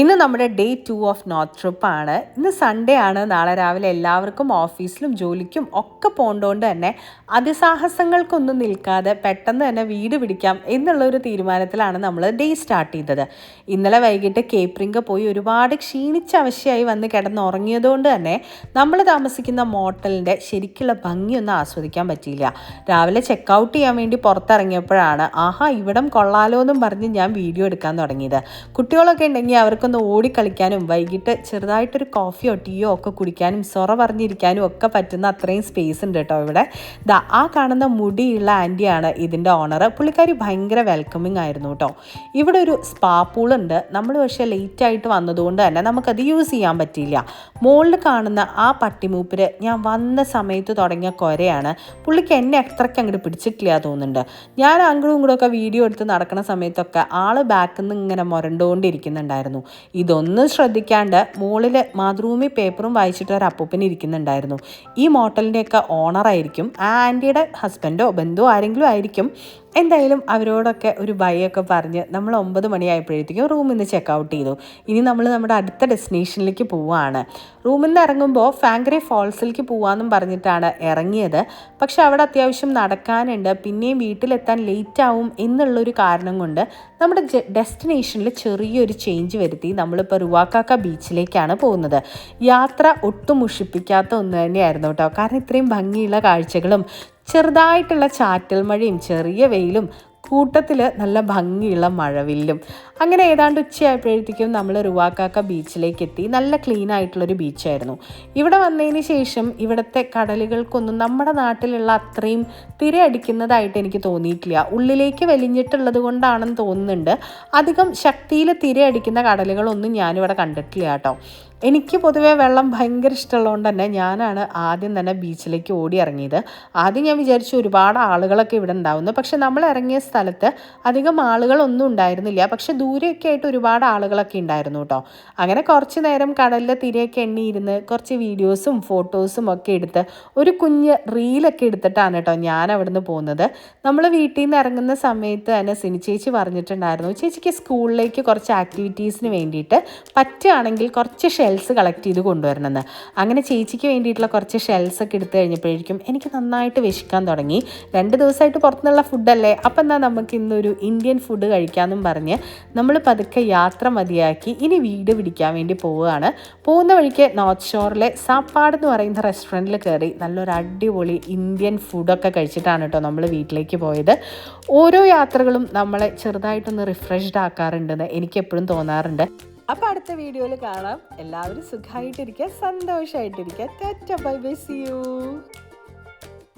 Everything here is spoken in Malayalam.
ഇന്ന് നമ്മുടെ day two of north trip ആണ്. ഇന്ന് സൺഡേ ആണ്. നാളെ രാവിലെ എല്ലാവർക്കും ഓഫീസിലും ജോലിക്കും ഒക്കെ പോകേണ്ടതുകൊണ്ട് തന്നെ അതിസാഹസങ്ങൾക്കൊന്നും നിൽക്കാതെ പെട്ടെന്ന് തന്നെ വീട് പിടിക്കാം എന്നുള്ള ഒരു തീരുമാനത്തിലാണ് നമ്മൾ ഡേ സ്റ്റാർട്ട് ചെയ്തത്. ഇന്നലെ വൈകിട്ട് കേപ്രിങ്ക പോയി ഒരുപാട് ക്ഷീണിച്ച അവശയായി വന്ന് കിടന്നുറങ്ങിയതുകൊണ്ട് തന്നെ നമ്മൾ താമസിക്കുന്ന മോട്ടലിന്റെ ശരിക്കുള്ള ഭംഗിയൊന്നും ആസ്വദിക്കാൻ പറ്റിയില്ല. രാവിലെ ചെക്ക് ഔട്ട് ചെയ്യാൻ വേണ്ടി പുറത്തിറങ്ങിയപ്പോഴാണ് ആഹാ ഇവിടം കൊള്ളാലോ എന്നും പറഞ്ഞ് ഞാൻ വീഡിയോ എടുക്കാൻ തുടങ്ങിയത്. കുട്ടികളൊക്കെ ഉണ്ടെങ്കിൽ അവർക്കൊന്ന് ഓടിക്കളിക്കാനും വൈകിട്ട് ചെറുതായിട്ടൊരു കോഫിയോ ടീയോ ഒക്കെ കുടിക്കാനും സൊറ പറഞ്ഞിരിക്കാനും ഒക്കെ പറ്റുന്ന അത്രയും സ്പേസ് ഉണ്ട് കേട്ടോ ഇവിടെ. ദാ ആ കാണുന്ന മുടിയുള്ള ആന്റിയാണ് ഇതിന്റെ ഓണർ പുള്ളിക്കാരി ഭയങ്കര വെൽക്കമിങ് ആയിരുന്നു കേട്ടോ. ഇവിടെ ഒരു സ്പാ ഉണ്ട്. നമ്മൾ പക്ഷേ ലേറ്റ് ആയിട്ട് വന്നതുകൊണ്ട് തന്നെ നമുക്കത് യൂസ് ചെയ്യാൻ പറ്റിയില്ല. മുകളിൽ കാണുന്ന ആ പട്ടിമൂപ്പര് ഞാൻ വന്ന സമയത്ത് തുടങ്ങിയ കൊരയാണ്. പുള്ളിക്ക് എന്നെ അത്രയ്ക്ക് അങ്ങോട്ട് പിടിച്ചിട്ടില്ല തോന്നുന്നുണ്ട്. ഞാൻ അങ്ങോട്ടും ഇങ്ങോട്ടും ഒക്കെ വീഡിയോ എടുത്ത് നടക്കുന്ന സമയത്തൊക്കെ ആൾ ബാക്കിൽ നിന്ന് ഇങ്ങനെ മുരണ്ടുകൊണ്ടിരിക്കുന്നുണ്ടായിരുന്നു ഇതൊന്നും ശ്രദ്ധിക്കാണ്ട് മുകളിൽ മാതൃഭൂമി പേപ്പറും വായിച്ചിട്ട് ഒരു അപ്പൂപ്പൻ ഇരിക്കുന്നുണ്ടായിരുന്നു. ഈ മോട്ടലിന്റെയൊക്കെ ഓണറായിരിക്കും ആ ആന്റിയുടെ ഹസ്ബൻഡോ ബന്ധുവോ ആരെങ്കിലും ആയിരിക്കും. എന്തായാലും അവരോടൊക്കെ ഒരു ബൈയൊക്കെ പറഞ്ഞ് നമ്മൾ ഒമ്പത് മണിയായപ്പോഴത്തേക്കും റൂമിൽ നിന്ന് ചെക്ക് ഔട്ട് ചെയ്തു. ഇനി നമ്മൾ നമ്മുടെ അടുത്ത ഡെസ്റ്റിനേഷനിലേക്ക് പോവുകയാണ് റൂമിൽ നിന്ന് ഇറങ്ങുമ്പോൾ ഫാങ്ക്രി ഫോൾസിലേക്ക് പോവാമെന്നും പറഞ്ഞിട്ടാണ് ഇറങ്ങിയത്. പക്ഷെ അവിടെ അത്യാവശ്യം നടക്കാനുണ്ട്. പിന്നെയും വീട്ടിലെത്താൻ ലേറ്റ് ആവും എന്നുള്ളൊരു കാരണം കൊണ്ട് നമ്മുടെ ഡെസ്റ്റിനേഷനിൽ ചെറിയൊരു ചേഞ്ച് വരുത്തി നമ്മളിപ്പോൾ റുവാക്കാക്ക ബീച്ചിലേക്കാണ് പോകുന്നത്. യാത്ര ഒട്ടും മുഷിപ്പിക്കാത്ത ഒന്ന് തന്നെയായിരുന്നു കേട്ടോ. കാരണം ഇത്രയും ഭംഗിയുള്ള കാഴ്ചകളും ചെറുതായിട്ടുള്ള ചാറ്റൽ മഴയും ചെറിയ വെയിലും കൂട്ടത്തിൽ നല്ല ഭംഗിയുള്ള മഴവില്ലും. അങ്ങനെ ഏതാണ്ട് ഉച്ചയായപ്പോഴത്തേക്കും നമ്മൾ റുവാക്കാക്ക ബീച്ചിലേക്ക് എത്തി നല്ല ക്ലീൻ ആയിട്ടുള്ളൊരു ബീച്ചായിരുന്നു. ഇവിടെ വന്നതിന് ശേഷം ഇവിടുത്തെ കടലുകൾക്കൊന്നും നമ്മുടെ നാട്ടിലുള്ള അത്രയും തിരയടിക്കുന്നതായിട്ട് എനിക്ക് തോന്നിയിട്ടില്ല. ഉള്ളിലേക്ക് വലിഞ്ഞിട്ടുള്ളത് കൊണ്ടാണെന്ന് തോന്നുന്നുണ്ട്. അധികം ശക്തിയിൽ തിരയടിക്കുന്ന കടലുകളൊന്നും ഞാനിവിടെ കണ്ടിട്ടില്ല കേട്ടോ. എനിക്ക് പൊതുവേ വെള്ളം ഭയങ്കര ഇഷ്ടമുള്ളതുകൊണ്ട് തന്നെ ഞാനാണ് ആദ്യം തന്നെ ബീച്ചിലേക്ക് ഓടി ഇറങ്ങിയത് ആദ്യം ഞാൻ വിചാരിച്ചു ഒരുപാട് ആളുകളൊക്കെ ഇവിടെ ഉണ്ടാവുന്നു. പക്ഷെ നമ്മൾ ഇറങ്ങിയ സ്ഥലത്ത് അധികം ആളുകളൊന്നും ഉണ്ടായിരുന്നില്ല. പക്ഷെ ദൂരെയൊക്കെ ആയിട്ട് ഒരുപാട് ആളുകളൊക്കെ ഉണ്ടായിരുന്നു കേട്ടോ. അങ്ങനെ കുറച്ച് നേരം കടലിലെ തിരയൊക്കെ എണ്ണിയിരുന്ന് കുറച്ച് വീഡിയോസും ഫോട്ടോസും ഒക്കെ എടുത്ത് ഒരു കുഞ്ഞ് റീലൊക്കെ എടുത്തിട്ടാണ് കേട്ടോ ഞാൻ അവിടുന്ന് പോകുന്നത്. നമ്മൾ വീട്ടിൽ നിന്ന് ഇറങ്ങുന്ന സമയത്ത് തന്നെ സിനി ചേച്ചി പറഞ്ഞിട്ടുണ്ടായിരുന്നു ചേച്ചിക്ക് സ്കൂളിലേക്ക് കുറച്ച് ആക്ടിവിറ്റീസിന് വേണ്ടിയിട്ട് പറ്റുകയാണെങ്കിൽ കുറച്ച് ഷെൽസ് കളക്ട് ചെയ്ത് കൊണ്ടുവരണമെന്ന്. അങ്ങനെ ചേച്ചിക്ക് വേണ്ടിയിട്ടുള്ള കുറച്ച് ഷെൽസ് ഒക്കെ എടുത്തു കഴിഞ്ഞപ്പോഴേക്കും എനിക്ക് നന്നായിട്ട് വിശക്കാൻ തുടങ്ങി. രണ്ട് ദിവസമായിട്ട് പുറത്തുനിന്നുള്ള ഫുഡല്ലേ അപ്പം എന്നാൽ നമുക്ക് ഇന്നൊരു ഇന്ത്യൻ ഫുഡ് കഴിക്കാമെന്നും പറഞ്ഞ് നമ്മൾ പതുക്കെ യാത്ര മതിയാക്കി ഇനി വീട് പിടിക്കാൻ വേണ്ടി പോവുകയാണ്. പോകുന്ന വഴിക്ക് നോർത്ത് ഷോറിലെ സാപ്പാട് എന്ന് പറയുന്ന റെസ്റ്റോറന്റിൽ കയറി നല്ലൊരു അടിപൊളി ഇന്ത്യൻ ഫുഡൊക്കെ കഴിച്ചിട്ടാണ് കേട്ടോ നമ്മൾ വീട്ടിലേക്ക് പോയത്. ഓരോ യാത്രകളും നമ്മളെ ചെറുതായിട്ടൊന്ന് റിഫ്രഷ്ഡ് ആക്കാറുണ്ടെന്ന് എനിക്കെപ്പോഴും തോന്നാറുണ്ട്. അപ്പോൾ അടുത്ത വീഡിയോയിൽ കാണാം. എല്ലാവരും സുഖമായിട്ടിരിക്കുക സന്തോഷമായിട്ടിരിക്കുക. Tata bye bye U